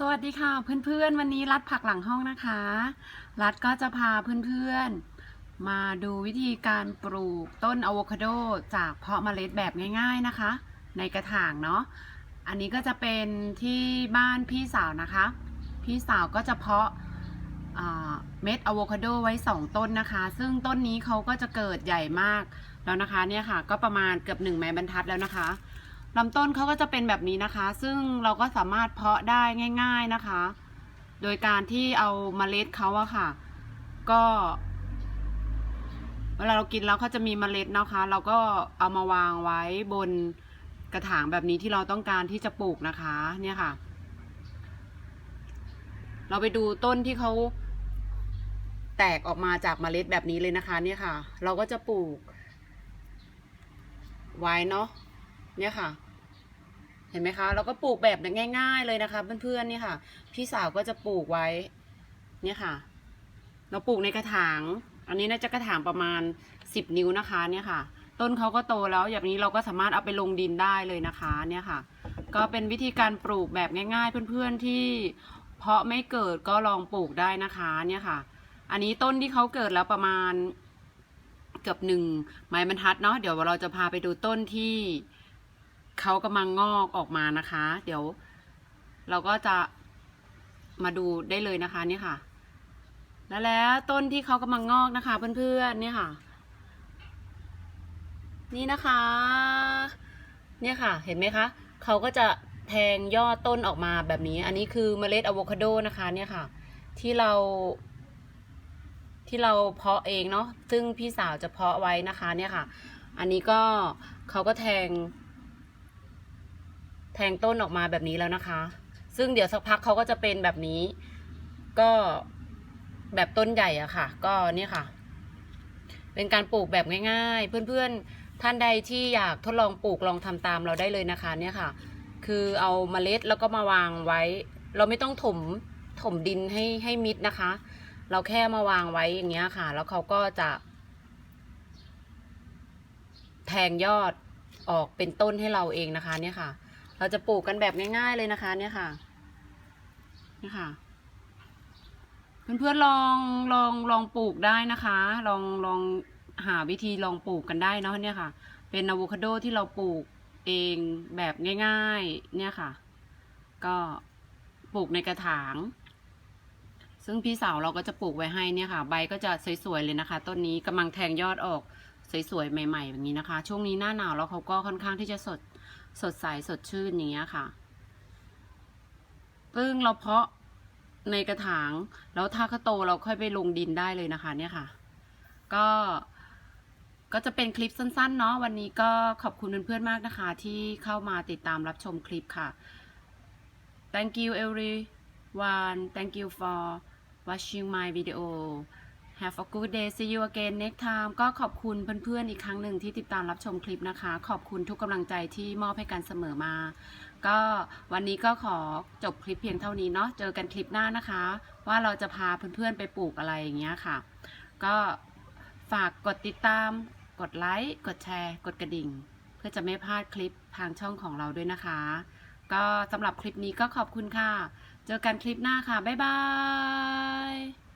สวัสดีค่ะเพื่อนๆ วันนี้รัดผักหลังห้องนะคะ รัดก็จะพาเพื่อนๆ มาดูวิธีการปลูกต้นอะโวคาโดจากเพาะเมล็ดแบบง่าย ๆนะคะ ในกระถางเนาะอันนี้ก็จะเป็นที่บ้านพี่สาวนะคะ พี่สาวก็จะเพาะอ่าเม็ดอะโวคาโดไว้ 2 ต้นนะคะ ซึ่งต้นนี้เขาก็จะเกิดใหญ่มากแล้วนะคะเนี่ยค่ะก็ประมาณเกือบ1ไม้บรรทัดแล้วนะคะ ลำต้นเขาก็จะเป็นแบบนี้นะคะ ซึ่งเราก็สามารถเพาะได้ง่าย ๆนะคะ โดยการที่เอาเมล็ดเขาอะค่ะ ก็ เวลาเรากินแล้วเขาจะมีเมล็ดนะคะ เราก็เอามาวางไว้บนกระถางแบบนี้ที่เราต้องการที่จะปลูกนะคะ เนี่ยค่ะ เราไปดูต้นที่เขาแตกออกมาจากเมล็ดแบบนี้เลยนะคะ เนี่ยค่ะ เราก็จะปลูกไว้เนาะเนี่ยค่ะ เห็นไหมคะ เราก็ปลูกแบบง่ายๆเลยนะคะเพื่อนๆนี่ค่ะ พี่สาวก็จะปลูกไว้เนี่ยค่ะ เราปลูกในกระถาง อันนี้น่าจะกระถางประมาณสิบนิ้วนะคะเนี่ยค่ะ ต้นเขาก็โตแล้วอย่างนี้เราก็สามารถเอาไปลงดินได้เลยนะคะเนี่ยค่ะ ก็เป็นวิธีการปลูกแบบง่ายๆ เพื่อนๆที่เพาะไม่เกิดก็ลองปลูกได้นะคะเนี่ยค่ะ อันนี้ต้นที่เขาเกิดแล้วประมาณเกือบหนึ่งไม้บรรทัดเนาะเดี๋ยวเราจะพาไปดูต้นที่ เขากำลังงอกออกมานะคะ เดี๋ยว เราก็จะมาดูได้เลยนะคะนี่ค่ะ แล้วแล้วต้นที่เขากำลังงอกนะคะ เพื่อนๆเนี่ยค่ะ นี่นะคะ เนี่ยค่ะ เห็นไหมคะเขาก็จะแทงยอดต้นออกมาแบบนี้ อันนี้คือเมล็ดอะโวคาโดนะคะ เนี่ยค่ะ ที่เรา ที่เราเพาะเองเนาะซึ่งพี่สาวจะเพาะไว้นะคะ เนี่ยค่ะ อันนี้ก็เขาก็แทง แทงต้นออกมาแบบนี้แล้วนะคะ ซึ่งเดี๋ยวสักพักเขาก็จะเป็นแบบนี้ ก็แบบต้นใหญ่อะค่ะ ก็เนี่ยค่ะ เป็นการปลูกแบบง่าย ๆ เพื่อนๆ ท่านใดที่อยากทดลองปลูกลองทำตามเราได้เลยนะคะเนี่ยค่ะ คือเอาเมล็ดแล้วก็มาวางไว้ เราไม่ต้องถมถมดินให้ให้มิดนะคะ เราแค่มาวางไว้อย่างเงี้ยค่ะ แล้วเขาก็จะ แทงยอดออกเป็นต้นให้เราเองนะคะ เนี่ยค่ะ เราจะปลูกกันแบบง่าย ๆเลยนะคะเนี่ยค่ะเนี่ยค่ะ เพื่อนๆลองลองลองปลูกได้นะคะ ลองลองหาวิธีลองปลูกกันได้เนาะเนี่ยค่ะ เป็นอะโวคาโดที่เราปลูกเองแบบง่ายๆ เนี่ยค่ะ ก็ปลูกในกระถาง ซึ่งพี่สาวเราก็จะปลูกไว้ให้เนี่ยค่ะ ใบก็จะสวยๆเลยนะคะ ต้นนี้กำลังแทงยอดออกสวยๆใหม่ๆแบบนี้นะคะ ช่วงนี้หน้าหนาวแล้วเขาก็ค่อนข้างที่จะสด สดใสสดชื่นอย่างเงี้ยค่ะซึ่งเราเพาะในกระถาง แล้วถ้าเขาโตเราค่อยไปลงดินได้เลยนะคะ เนี่ยค่ะ ก็ก็จะเป็นคลิปสั้นๆ เนาะวันนี้ก็ขอบคุณเพื่อนๆมากนะคะ ที่เข้ามาติดตามรับชมคลิปค่ะ thank you everyone thank you for watching my video have a good day see you again next time ก็ขอบคุณเพื่อนๆอีกครั้งหนึ่งที่ติดตามรับชมคลิปนะคะ ขอบคุณทุกกำลังใจที่มอบให้กันเสมอมา ก็วันนี้ก็ขอจบคลิปเพียงเท่านี้เนาะเจอกันคลิปหน้านะคะ ว่าเราจะพาเพื่อนๆไปปลูกอะไรอย่างเงี้ยค่ะ ก็ฝากกดติดตาม กดไลค์กดแชร์ กดกระดิ่ง เพื่อจะไม่พลาดคลิปทางช่องของเราด้วยนะคะ ก็สำหรับคลิปนี้ก็ขอบคุณค่ะ เจอกันคลิปหน้าค่ะบ๊ายบาย